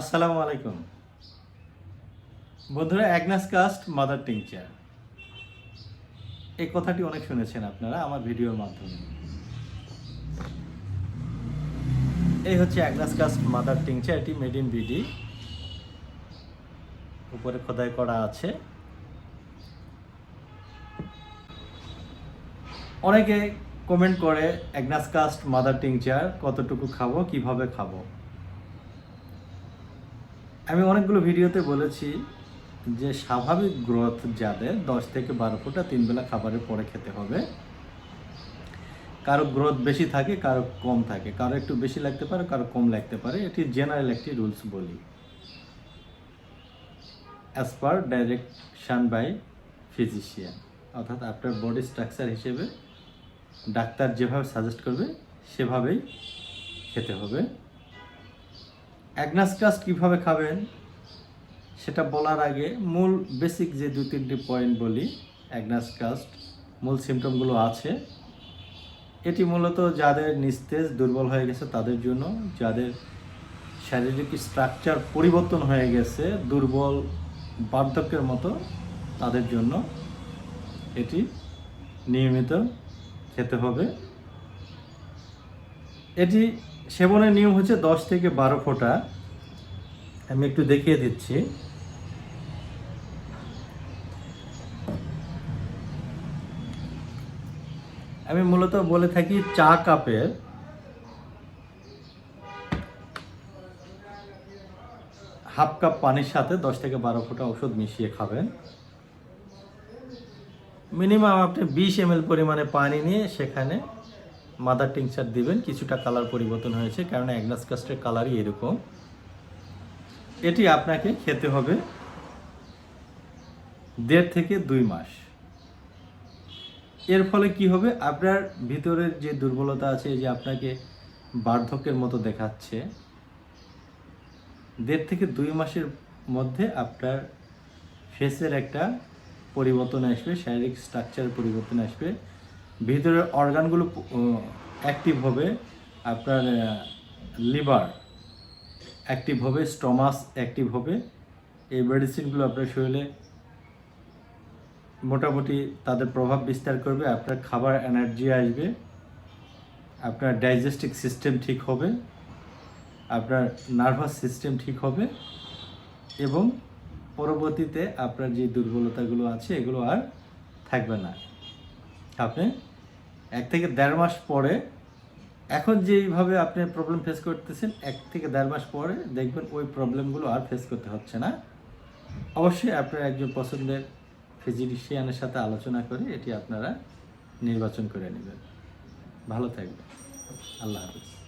আসসালামু আলাইকুম। বন্ধুরা অ্যাগনাস কাস্ট মাদার টিংচার এই কথাটি অনেক শুনেছেন আপনারা আমার ভিডিওর মাধ্যমে। এই হচ্ছে অ্যাগনাস কাস্ট মাদার টিংচার এটি মেড ইন বিডি উপরে খোদাই করা আছে। অনেকে কমেন্ট করে অ্যাগনাস কাস্ট মাদার টিংচার কতটুকু খাব, কীভাবে খাব। আমি অনেকগুলো ভিডিওতে বলেছি যে স্বাভাবিক গ্রোথ যাদের দশ থেকে বারো ফুটা তিন বেলা খাবারের পরে খেতে হবে। কারও গ্রোথ বেশি থাকে, কারও কম থাকে। কারও একটু বেশি লাগতে পারে, কারও কম লাগতে পারে। এটি জেনারেল একটি রুলস বলি। As per direction by physician অর্থাৎ আপনার বডি স্ট্রাকচার হিসেবে ডাক্তার যেভাবে সাজেস্ট করবে, সেভাবেই খেতে হবে। অ্যাগনাস কাস্ট কীভাবে খাবেন সেটা বলার আগে মূল বেসিক যে দু তিনটি পয়েন্ট বলি অ্যাগনাস কাস্ট মূল সিমটমগুলো আছে। এটি মূলত যাদের নিস্তেজ দুর্বল হয়ে গেছে তাদের জন্য, যাদের শারীরিক স্ট্রাকচার পরিবর্তন হয়ে গেছে, দুর্বল বার্ধক্যের মতো, তাদের জন্য এটি নিয়মিত খেতে হবে। এটি সেবনের নিয়ম হচ্ছে দশ থেকে বারো ফোঁটা। আমি একটু দেখিয়ে দিচ্ছি। আমি মূলত বলে থাকি চা কাপের। হাফ কাপ পানির সাথে দশ থেকে বারো ফোঁটা ওষুধ মিশিয়ে খাবেন। মিনিমাম আপনি বিশ এম পরিমাণে পানি নিয়ে সেখানে মাদার টিংচার দিবেন, কিছুটা কালার পরিবর্তন হয়েছে, কারণ অ্যাগনাস কাস্টের কালারই এরকম। এটি আপনাকে খেতে হবে দেড় থেকে দুই মাস। এর ফলে কি হবে? আপনার ভিতরের যে দুর্বলতা আছে যে আপনাকে বার্ধক্যের মতো দেখাচ্ছে, দেড় থেকে দুই মাসের মধ্যে আপনার ফেসের একটা পরিবর্তন আসবে, শারীরিক স্ট্রাকচার পরিবর্তন আসবে ভিতরের অর্গানগুলো অ্যাক্টিভ হবে, আপনার লিভার অ্যাক্টিভ হবে স্টমাস অ্যাক্টিভ হবে। এই মেডিসিনগুলো আপনার শরীরে মোটামুটি তাদের প্রভাব বিস্তার করবে, আপনার খাবার এনার্জি আসবে, আপনার ডাইজেস্টিক সিস্টেম ঠিক হবে, আপনার নার্ভাস সিস্টেম ঠিক হবে এবং পরবর্তীতে আপনার যে দুর্বলতাগুলো আছে, এগুলো আর থাকবে না। আপনি এক থেকে দেড় মাস পরে, এখন যেইভাবে আপনি প্রবলেম ফেস করতেছেন, এক থেকে দেড় মাস পরে দেখবেন ওই প্রবলেমগুলো আর ফেস করতে হচ্ছে না। অবশ্যই আপনার একজন পছন্দের ফিজিশিয়ানের সাথে আলোচনা করে এটি আপনারা নির্বাচন করে নেবেন। ভালো থাকবেন। আল্লাহ হাফিজ।